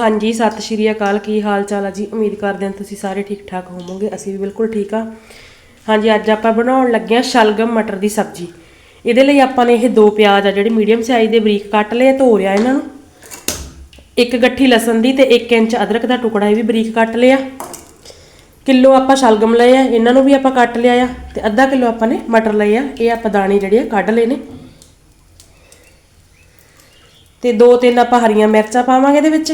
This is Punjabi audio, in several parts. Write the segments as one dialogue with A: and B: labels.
A: ਹਾਂਜੀ, ਸਤਿ ਸ਼੍ਰੀ ਅਕਾਲ, ਕੀ ਹਾਲ ਚਾਲ ਆ ਜੀ? ਉਮੀਦ ਕਰਦੇ ਹਾਂ ਤੁਸੀਂ ਸਾਰੇ ਠੀਕ ਠਾਕ ਹੋਵੋਗੇ, ਅਸੀਂ ਵੀ ਬਿਲਕੁਲ ਠੀਕ ਆ। ਹਾਂਜੀ, ਅੱਜ ਆਪਾਂ ਬਣਾਉਣ ਲੱਗੇ ਆ ਸ਼ਲਗਮ ਮਟਰ ਦੀ ਸਬਜ਼ੀ। ਇਹਦੇ ਲਈ ਆਪਾਂ ਨੇ ਇਹ ਦੋ ਪਿਆਜ਼ ਆ ਜਿਹੜੇ ਮੀਡੀਅਮ ਸਾਈਜ਼ ਦੇ ਬਰੀਕ ਕੱਟ ਲਏ, ਧੋ ਰਿਆ ਇਹਨਾਂ ਨੂੰ। ਇੱਕ ਗੱਠੀ ਲਸਣ ਦੀ ਤੇ 1 ਇੰਚ ਅਦਰਕ ਦਾ ਟੁਕੜਾ ਇਹ ਵੀ ਬਰੀਕ ਕੱਟ ਲਿਆ। ਕਿਲੋ ਆਪਾਂ ਸ਼ਲਗਮ ਲਏ ਆ, ਇਹਨਾਂ ਨੂੰ ਵੀ ਆਪਾਂ ਕੱਟ ਲਿਆ ਆ ਤੇ ਅੱਧਾ ਕਿਲੋ ਆਪਾਂ ਨੇ ਮਟਰ ਲਏ ਆ। ਇਹ ਆਪਾਂ ਦਾਣੇ ਜਿਹੜੇ ਆ ਕੱਢ ਲਏ ਨੇ। ਤੇ ਦੋ ਤਿੰਨ ਆਪਾਂ ਹਰੀਆਂ ਮਿਰਚਾਂ ਪਾਵਾਂਗੇ ਇਹਦੇ ਵਿੱਚ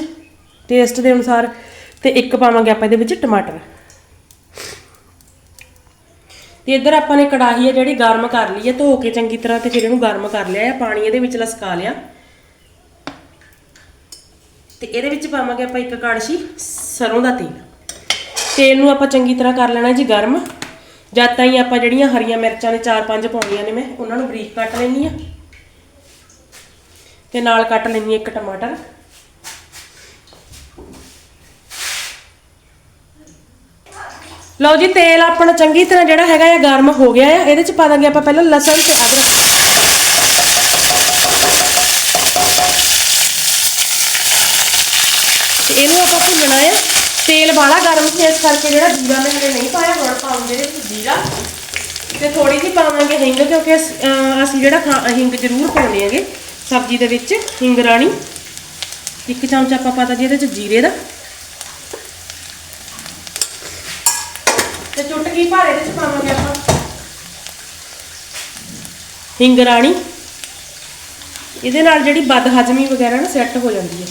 A: ਟੇਸਟ ਦੇ ਅਨੁਸਾਰ, ਤੇ ਇੱਕ ਪਾਵਾਂਗੇ ਆਪਾਂ ਇਹਦੇ ਵਿੱਚ ਟਮਾਟਰ। ਤੇ ਇੱਧਰ ਆਪਾਂ ਨੇ ਕੜਾਹੀ ਹੈ ਜਿਹੜੀ ਗਰਮ ਕਰ ਲਈ ਹੈ ਧੋ ਕੇ ਚੰਗੀ ਤਰ੍ਹਾਂ ਤੇ ਫਿਰ ਇਹਨੂੰ ਗਰਮ ਕਰ ਲਿਆ ਹੈ ਪਾਣੀ ਇਹਦੇ ਵਿੱਚ ਲਸਕਾ ਲਿਆ। ਤੇ ਇਹਦੇ ਵਿੱਚ ਪਾਵਾਂਗੇ ਆਪਾਂ ਇੱਕ ਕੜਛੀ ਸਰੋਂ ਦਾ ਤੇਲ। ਤੇਲ ਨੂੰ ਆਪਾਂ ਚੰਗੀ ਤਰ੍ਹਾਂ ਕਰ ਲੈਣਾ ਜੀ ਗਰਮ। ਜਦ ਤਾਈਂ ਆਪਾਂ ਜਿਹੜੀਆਂ ਹਰੀਆਂ ਮਿਰਚਾਂ ਨੇ ਚਾਰ ਪੰਜ ਪਾਉਣੀਆਂ ਨੇ ਮੈਂ, ਉਹਨਾਂ ਨੂੰ ਬਰੀਕ ਕੱਟ ਲੈਣੀ ਆ। ਤੇ ਨਾਲ ਕੱਟ ਲੈਣੀ ਇੱਕ ਟਮਾਟਰ। ਲਓ ਜੀ, ਤੇਲ ਆਪਣਾ ਚੰਗੀ ਤਰ੍ਹਾਂ ਜਿਹੜਾ ਹੈਗਾ ਆ ਗਰਮ ਹੋ ਗਿਆ ਆ। ਇਹਦੇ ਚ ਪਾ ਦਾਂਗੇ ਆਪਾਂ ਪਹਿਲਾਂ ਲਸਣ ਤੇ ਅਦਰਕ। ਤੇ ਇਹਨੂੰ ਆਪਾਂ ਭੁੰਨਣਾ ਹੈ ਤੇਲ ਬਾਲਾ ਗਰਮ ਸੀ, ਇਸ ਕਰਕੇ ਜਿਹੜਾ ਜੀਰਾ ਮੈਂ ਹਲੇ ਨਹੀਂ ਪਾਇਆ, ਹੁਣ ਪਾਉਂਦੇ ਇਹਦੇ ਜੀਰਾ। ਤੇ ਥੋੜੀ ਜਿਹੀ ਪਾਵਾਂਗੇ ਹਿੰਗ, ਕਿਉਂਕਿ ਅਸ- ਅਸੀਂ ਜਿਹੜਾ ਖਾ- ਹਿੰਗ ਜ਼ਰੂਰ ਪਾਉਂਦੇ ਹਾਂਗੇ। ਸਬਜ਼ੀ ਦੇ ਵਿੱਚ ਹਿੰਗ ਰਾਣੀ, ਇੱਕ ਚਮਚ ਆਪਾਂ ਪਾਤਾ ਜੀ ਇਹਦੇ ਚ ਜੀਰੇ ਦਾ। ਤੇ ਚੁਟਕੀ ਭਰ ਇਹਦੇ ਚ ਪਾਵਾਂਗੇ ਆਪਾਂ। ਹਿੰਗ ਰਾਣੀ, ਇਹਦੇ ਨਾਲ ਜਿਹੜੀ ਬਦ ਹਜਮੀ ਵਗੈਰਾ ਨਾ ਸੈੱਟ ਹੋ ਜਾਂਦੀ ਹੈ।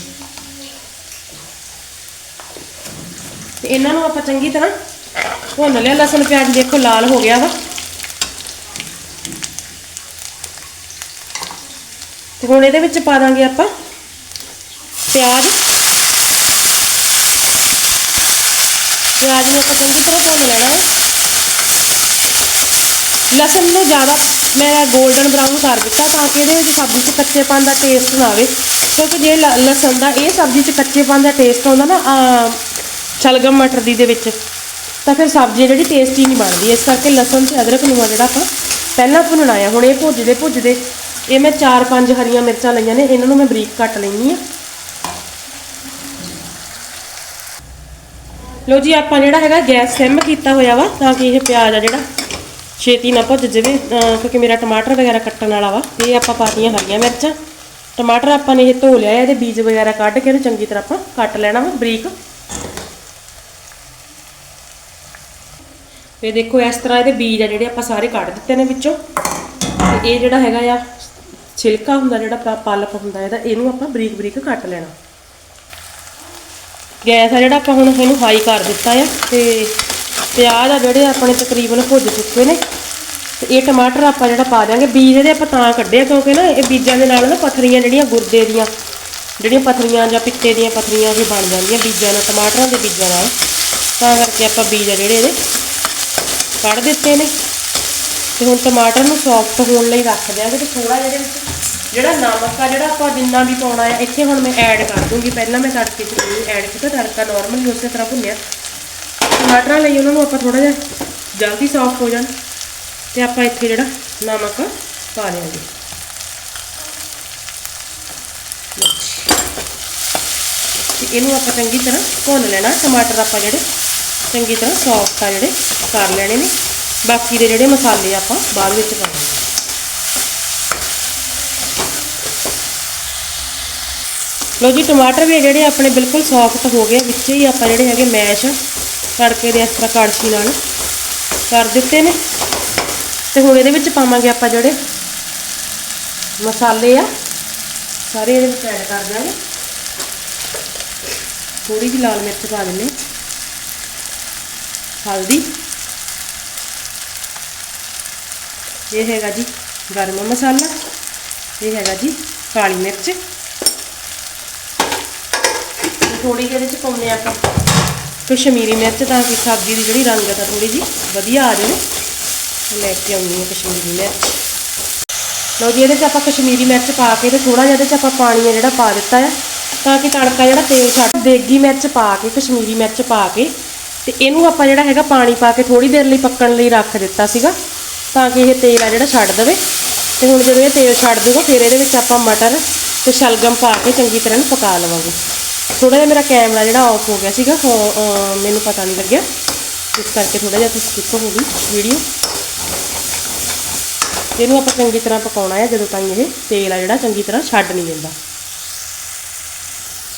A: ਤੇ ਇਹਨਾਂ ਨੂੰ ਆਪਾਂ ਚੰਗੀ ਤਰ੍ਹਾਂ ਭੁੰਨ ਲਿਆ। ਲਸਣ ਪਿਆਜ਼ ਦੇਖੋ ਲਾਲ ਹੋ ਗਿਆ ਵਾ। ਤੇ ਹੁਣ ਇਹਦੇ ਵਿੱਚ ਪਾ ਦਾਂਗੇ ਆਪਾਂ ਪਿਆਜ਼। ਪਿਆਜ਼ ਨੂੰ ਆਪਾਂ ਚੰਗੀ ਤਰ੍ਹਾਂ ਭੁੰਨ ਲੈਣਾ ਹੈ। ਲਸਣ ਨੂੰ ਜ਼ਿਆਦਾ ਮੈਂ 골ਡਨ ਬਰਾਊਨ ਕਰ ਦਿੱਤਾ ਤਾਂ ਕਿ ਇਹਦੇ ਵਿੱਚ ਸਬਜ਼ੀ 'ਚ ਕੱਚੇਪਨ ਦਾ ਟੇਸਟ ਨਾ ਆਵੇ। ਕਿਉਂਕਿ ਜੇ ਲਸਣ ਦਾ ਇਹ ਸਬਜ਼ੀ 'ਚ ਕੱਚੇਪਨ ਦਾ ਟੇਸਟ ਆਉਂਦਾ ਨਾ ਅਮ, ਸ਼ਲਗਮ ਮਟਰ ਦੀ ਦੇ ਵਿੱਚ ਤਾਂ ਫਿਰ ਸਬਜ਼ੀ ਜਿਹੜੀ ਟੇਸਟੀ ਨਹੀਂ ਬਣਦੀ। ਇਸ ਕਰਕੇ ਲਸਣ ਤੇ ਅਦਰਕ ਨੂੰ ਆ ਜਿਹੜਾ ਆਪਾਂ ਪਹਿਲਾਂ ਭੁੰਨਣਾ ਆ। ਹੁਣ ਇਹ ਭੁੱਜਦੇ ਭੁੱਜਦੇ ਇਹ ਮੈਂ 4-5 ਹਰੀਆਂ ਮਿਰਚਾਂ ਲਈਆਂ ਨੇ, ਇਹਨਾਂ ਨੂੰ ਮੈਂ ਬਰੀਕ ਕੱਟ ਲੈਣੀ ਆ ਲੋ ਜੀ, ਆਪਾਂ ਜਿਹੜਾ ਹੈਗਾ ਗੈਸ ਸਿਮ ਕੀਤਾ ਹੋਇਆ ਵਾ, ਤਾਂ ਕਿ ਇਹ ਪਿਆਜ਼ ਆ ਜਿਹੜਾ, ਛੇਤੀ ਨਾ ਭੁੱਜ ਜਾਵੇ ਕਿਉਂਕਿ ਮੇਰਾ ਟਮਾਟਰ ਵਗੈਰਾ ਕੱਟਣ ਵਾਲਾ ਵਾ, ਇਹ ਆਪਾਂ ਪਾਤੀਆਂ ਹਰੀਆਂ ਮਿਰਚਾਂ। ਟਮਾਟਰ ਆਪਾਂ ਨੇ ਇਹ ਧੋ ਲਿਆ, ਇਹਦੇ ਬੀਜ ਵਗੈਰਾ ਕੱਢ ਕੇ ਇਹਨੂੰ ਚੰਗੀ ਤਰ੍ਹਾਂ ਆਪਾਂ ਕੱਟ ਲੈਣਾ ਵਾ, ਬਰੀਕ। ਇਹ ਦੇਖੋ, ਇਸ ਤਰ੍ਹਾਂ ਇਹਦੇ ਬੀਜ ਆ ਜਿਹੜੇ ਆਪਾਂ ਸਾਰੇ ਕੱਢ ਦਿੱਤੇ ਨੇ ਵਿੱਚੋਂ। ਤੇ ਇਹ ਜਿਹੜਾ ਹੈਗਾ ਆ ਛਿਲਕਾ ਹੁੰਦਾ ਜਿਹੜਾ ਪ- ਪਲਪ ਹੁੰਦਾ ਇਹਦਾ, ਇਹਨੂੰ ਆਪਾਂ ਬਰੀਕ ਬਰੀਕ ਕੱਟ ਲੈਣਾ। ਗੈਸ ਆ ਜਿਹੜਾ ਆਪਾਂ ਹੁਣ ਇਹਨੂੰ ਹਾਈ ਕਰ ਦਿੱਤਾ ਆ, ਤੇ ਪਿਆਜ਼ ਆ ਜਿਹੜੇ ਆਪਣੇ ਤਕਰੀਬਨ ਭੁੱਜ ਚੁੱਕੇ ਨੇ, ਤੇ ਇਹ ਟਮਾਟਰ ਆਪਾਂ ਜਿਹੜਾ ਪਾ ਦਿਆਂਗੇ, ਬੀਜ ਇਹਦੇ ਆਪਾਂ ਤਾਂ ਕੱਢਿਆ, ਕਿਉਂਕਿ ਨਾ ਇਹ ਬੀਜਾਂ ਦੇ ਨਾਲ ਨਾ ਪਥਰੀਆਂ ਜਿਹੜੀਆਂ ਗੁਰਦੇ ਦੀਆਂ, ਜਿਹੜੀਆਂ ਪਥਰੀਆਂ ਜਾਂ ਪਿੱਤੇ ਦੀਆਂ ਪਥਰੀਆਂ ਵੀ ਬਣ ਜਾਂਦੀਆਂ ਬੀਜਾਂ ਨਾਲ, ਟਮਾਟਰਾਂ ਦੇ ਬੀਜਾਂ ਨਾਲ। ਤਾਂ ਕਰਕੇ ਆਪਾਂ ਬੀਜ ਆ ਜਿਹੜੇ ਇਹਦੇ ਕੱਢ ਦਿੱਤੇ ਨੇ। ਤੇ ਹੁਣ ਟਮਾਟਰ ਨੂੰ ਸੌਫਟ ਹੋਣ ਲਈ ਰੱਖ ਦਿਆਂਗੇ, ਤੇ ਥੋੜਾ ਜਿਹੇ ਵਿੱਚ ਜਿਹੜਾ ਨਮਕ ਆ, ਜਿਹੜਾ ਆਪਾਂ ਜਿੰਨਾ ਵੀ ਪਾਉਣਾ ਹੈ ਇੱਥੇ ਹੁਣ ਮੈਂ ਐਡ ਕਰ ਦੂੰਗੀ। ਪਹਿਲਾਂ ਮੈਂ ਤੜਕੇ 'ਚ ਨਹੀਂ ਐਡ ਕੀਤਾ ਤੜਕਾ ਨਾਰਮਲ ਉਸੇ ਤਰ੍ਹਾਂ ਭੁੰਨਿਆ। ਟਮਾਟਰਾਂ ਲਈ ਉਹਨਾਂ ਨੂੰ ਆਪਾਂ ਥੋੜਾ ਜਿਹਾ ਜਲਦੀ ਸੌਫਟ ਹੋ ਜਾਣ ਤੇ ਆਪਾਂ ਇੱਥੇ ਜਿਹੜਾ ਨਮਕ ਪਾ ਦਿਆਂਗੇ। ਤੇ ਇਹਨੂੰ ਆਪਾਂ ਚੰਗੀ ਤਰ੍ਹਾਂ ਭੁੰਨ ਲੈਣਾ। ਟਮਾਟਰ ਆਪਾਂ ਜਿਹੜੇ ਚੰਗੀ ਤਰ੍ਹਾਂ ਸੌਫਟ ਆ ਜਿਹੜੇ, ਕਰ ਲੈਣੇ ਨੇ। ਬਾਕੀ ਦੇ ਜਿਹੜੇ ਮਸਾਲੇ ਆਪਾਂ ਬਾਅਦ ਵਿੱਚ ਪਾਵਾਂਗੇ। ਲੋ ਜੀ, ਟਮਾਟਰ ਵੀ ਆ ਜਿਹੜੇ ਆਪਣੇ ਬਿਲਕੁਲ ਸੌਫਟ ਹੋ ਗਏ ਵਿੱਚ ਹੀ ਆਪਾਂ ਜਿਹੜੇ ਹੈਗੇ ਮੈਸ਼ ਤੜਕੇ ਦੇ ਇਸ ਤਰ੍ਹਾਂ ਕੜਛੀ ਨਾਲ ਕਰ ਦਿੱਤੇ ਨੇ। ਤੇ ਹੁਣ ਇਹਦੇ ਵਿੱਚ ਪਾਵਾਂਗੇ ਆਪਾਂ ਜਿਹੜੇ ਮਸਾਲੇ ਆ, ਸਾਰੇ ਇਹਦੇ ਵਿੱਚ ਐਡ ਕਰ ਦਿਆਂਗੇ। ਥੋੜੀ ਜਿਹੀ ਲਾਲ ਮਿਰਚ ਪਾ ਦਿੰਦੇ ਹਲਦੀ। ਇਹ ਹੈਗਾ ਜੀ ਗਰਮ ਮਸਾਲਾ, ਇਹ ਹੈਗਾ ਜੀ ਕਾਲੀ ਮਿਰਚ। ਥੋੜੀ ਜਿਹੀ ਇਹਦੇ ਚ ਪਾਉਂਦੇ ਆ ਆਪਾਂ? ਕਸ਼ਮੀਰੀ ਮਿਰਚ ਤਾਂ ਕਿ ਸਬਜ਼ੀ ਦੀ ਜਿਹੜੀ ਰੰਗਤ ਆ ਥੋੜੀ ਜੀ ਵਧੀਆ ਆ ਜਾਵੇ। ਲੈ ਕੇ ਆਉਂਦੀ ਹਾਂ ਕਸ਼ਮੀਰੀ ਮਿਰਚ। ਲਓ ਜੀ, ਇਹਦੇ 'ਚ ਆਪਾਂ ਕਸ਼ਮੀਰੀ ਮਿਰਚ ਪਾ ਕੇ ਤੇ ਥੋੜਾ ਜਿਹਾ ਇਹਦੇ 'ਚ ਆਪਾਂ ਪਾਣੀ ਆ ਜਿਹੜਾ ਪਾ ਦਿੱਤਾ ਆ, ਤਾਂ ਕਿ ਤੜਕਾ ਜਿਹੜਾ ਤੇਲ ਛੱਡ, ਦੇਗੀ ਮਿਰਚ ਪਾ ਕੇ, ਕਸ਼ਮੀਰੀ ਮਿਰਚ ਪਾ ਕੇ ਤੇ ਇਹਨੂੰ ਆਪਾਂ ਜਿਹੜਾ ਹੈਗਾ ਪਾਣੀ ਪਾ ਕੇ ਥੋੜੀ ਦੇਰ ਲਈ ਪੱਕਣ ਲਈ ਰੱਖ ਦਿੱਤਾ ਸੀਗਾ, ਤਾਂ ਕਿ ਇਹ ਤੇਲ ਆ ਜਿਹੜਾ ਛੱਡ ਦੇਵੇ। ਤੇ ਹੁਣ ਜਦੋਂ ਇਹ ਤੇਲ ਛੱਡ ਦੂਗਾ ਫਿਰ ਇਹਦੇ ਵਿੱਚ ਆਪਾਂ ਮਟਰ ਤੇ ਸ਼ਲਗਮ ਪਾ ਕੇ ਚੰਗੀ ਤਰ੍ਹਾਂ ਨੂੰ ਪਕਾ ਲਵਾਂਗੇ। ਥੋੜਾ ਜਿਹਾ ਮੇਰਾ ਕੈਮਰਾ ਜਿਹੜਾ ਆਫ ਹੋ ਗਿਆ ਸੀਗਾ ਹੋ- ਮੈਨੂੰ ਪਤਾ ਨਹੀਂ ਲੱਗਿਆ। ਇਸ ਕਰਕੇ ਥੋੜਾ ਜਿਹਾ ਸਕਿਪ ਹੋ ਗਈ ਵੀਡੀਓ ਇਹਨੂੰ ਆਪਾਂ ਚੰਗੀ ਤਰ੍ਹਾਂ ਪਕਾਉਣਾ ਹੈ, ਜਦੋਂ ਤਾਈਂ ਇਹ ਤੇਲ ਆ ਜਿਹੜਾ, ਚੰਗੀ ਤਰ੍ਹਾਂ ਛੱਡ ਨਹੀਂ ਦਿੰਦਾ।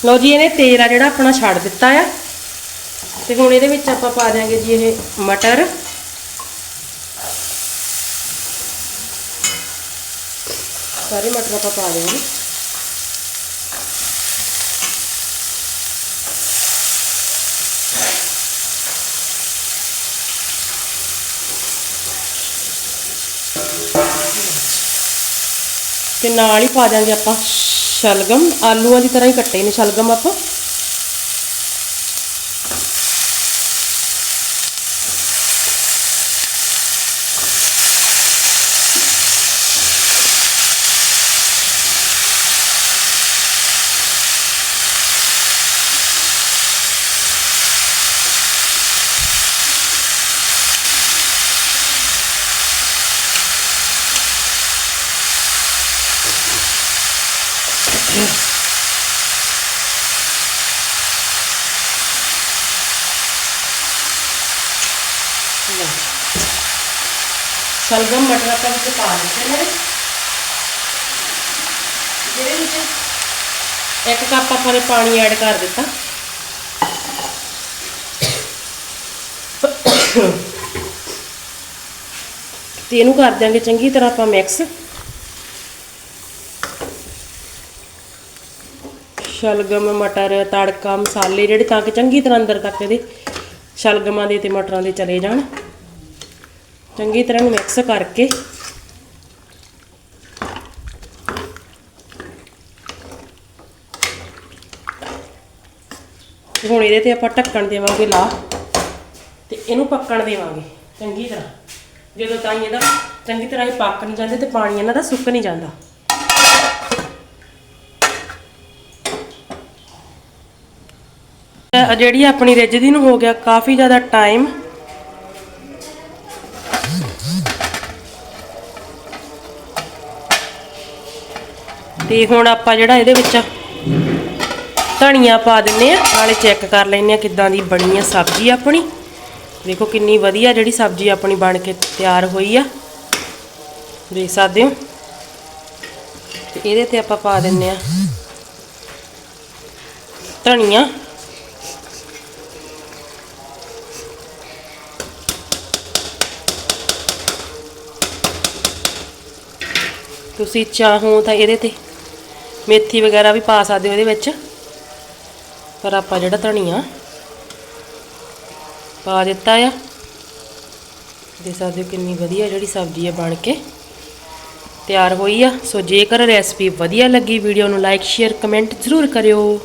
A: ਲਓ ਜੀ, ਇਹਨੇ ਤੇਲ ਆ ਜਿਹੜਾ ਆਪਣਾ ਛੱਡ ਦਿੱਤਾ ਆ। ਤੇ ਹੁਣ ਇਹਦੇ ਵਿੱਚ ਆਪਾਂ ਪਾ ਦਿਆਂਗੇ ਜੀ ਇਹ ਮਟਰ। ਸਾਰੇ ਮਟਰ ਆਪਾਂ ਪਾ ਦਿਆਂਗੇ। ਤੇ ਨਾਲ ਹੀ ਪਾ ਦਾਂਗੇ ਆਪਾਂ ਸ਼ਲਗਮ, ਆਲੂਆਂ ਦੀ ਤਰ੍ਹਾਂ ਹੀ ਕੱਟੇ ਨੇ ਸ਼ਲਗਮ ਆਪਾਂ। ਲਓ। ਸ਼ਲਗਮ ਮਟਰ ਆਪਾਂ ਵਿੱਚ ਪਾ ਦਿੱਤੇ ਨੇ। ਜਿਹਦੇ ਵਿੱਚ ਇੱਕ ਕੱਪ ਆਪਾਂ ਨੇ ਪਾਣੀ ਐਡ ਕਰ ਦਿੱਤਾ। ਤੇ ਇਹਨੂੰ ਕਰ ਦਿਆਂਗੇ ਚੰਗੀ ਤਰ੍ਹਾਂ ਆਪਾਂ ਮਿਕਸ। ਸ਼ਲਗਮ, ਮਟਰ, ਤੜਕਾ, ਮਸਾਲੇ ਜਿਹੜੇ ਤਾਂ ਕਿ ਚੰਗੀ ਤਰ੍ਹਾਂ ਅੰਦਰ ਤੱਕ ਇਹਦੇ ਸ਼ਲਗਮਾਂ ਦੇ ਤੇ ਮਟਰਾਂ ਦੇ ਚਲੇ ਜਾਣ। ਚੰਗੀ ਤਰ੍ਹਾਂ ਮਿਕਸ ਕਰਕੇ। ਹੁਣ ਇਹਦੇ ਤੇ ਆਪਾਂ ਢੱਕਣ ਦੇਵਾਂਗੇ ਲਾ ਤੇ ਇਹਨੂੰ ਪੱਕਣ ਦੇਵਾਂਗੇ ਚੰਗੀ ਤਰ੍ਹਾਂ। ਜਦੋਂ ਤਾਈਂ ਇਹਦਾ ਚੰਗੀ ਤਰ੍ਹਾਂ ਇਹ ਪੱਕ ਨਹੀਂ ਜਾਂਦੇ ਤੇ ਪਾਣੀ ਇਹਨਾਂ ਦਾ ਸੁੱਕ ਨਹੀਂ ਜਾਂਦਾ। ਜਿਹੜੀ ਆਪਣੀ ਰਿੱਝਦੀ ਨੂੰ ਹੋ ਗਿਆ ਕਾਫੀ ਜ਼ਿਆਦਾ ਟਾਈਮ। ਤੇ ਹੁਣ ਆਪਾਂ ਜਿਹੜਾ ਇਹਦੇ ਵਿੱਚ ਧਨੀਆ ਪਾ ਦਿੰਨੇ ਆ ਨਾਲੇ ਚੈੱਕ ਕਰ ਲੈਨੇ ਆ ਕਿੱਦਾਂ ਦੀ ਬਣੀ ਆ ਸਬਜ਼ੀ ਆਪਣੀ। ਦੇਖੋ ਕਿੰਨੀ ਵਧੀਆ ਜਿਹੜੀ ਸਬਜ਼ੀ ਆਪਣੀ ਬਣ ਕੇ ਤਿਆਰ ਹੋਈ ਆ। ਦੇਖ ਸਕਦੇ ਹੋ। ਤੇ ਇਹਦੇ ਤੇ ਆਪਾਂ ਪਾ ਦਿੰਨੇ ਆ ਧਨੀਆ। ਤੁਸੀਂ ਚਾਹੋ ਤਾਂ ਇਹਦੇ ਤੇ ਮੇਥੀ ਵਗੈਰਾ ਵੀ ਪਾ ਸਕਦੇ ਹੋ ਇਹਦੇ ਵਿੱਚ। ਪਰ ਆਪਾਂ ਜਿਹੜਾ ਧਨੀਆ ਪਾ ਦਿੱਤਾ ਆ। ਦੇ ਸਕਦੇ ਹੋ ਕਿੰਨੀ ਵਧੀਆ ਜਿਹੜੀ ਸਬਜ਼ੀ ਆ ਬਣ ਕੇ। ਤਿਆਰ ਹੋਈ ਆ। ਸੋ ਜੇਕਰ ਰੈਸਪੀ ਵਧੀਆ ਲੱਗੀ, ਵੀਡੀਓ ਨੂੰ ਲਾਈਕ ਸ਼ੇਅਰ ਕਮੈਂਟ ਜ਼ਰੂਰ ਕਰਿਓ।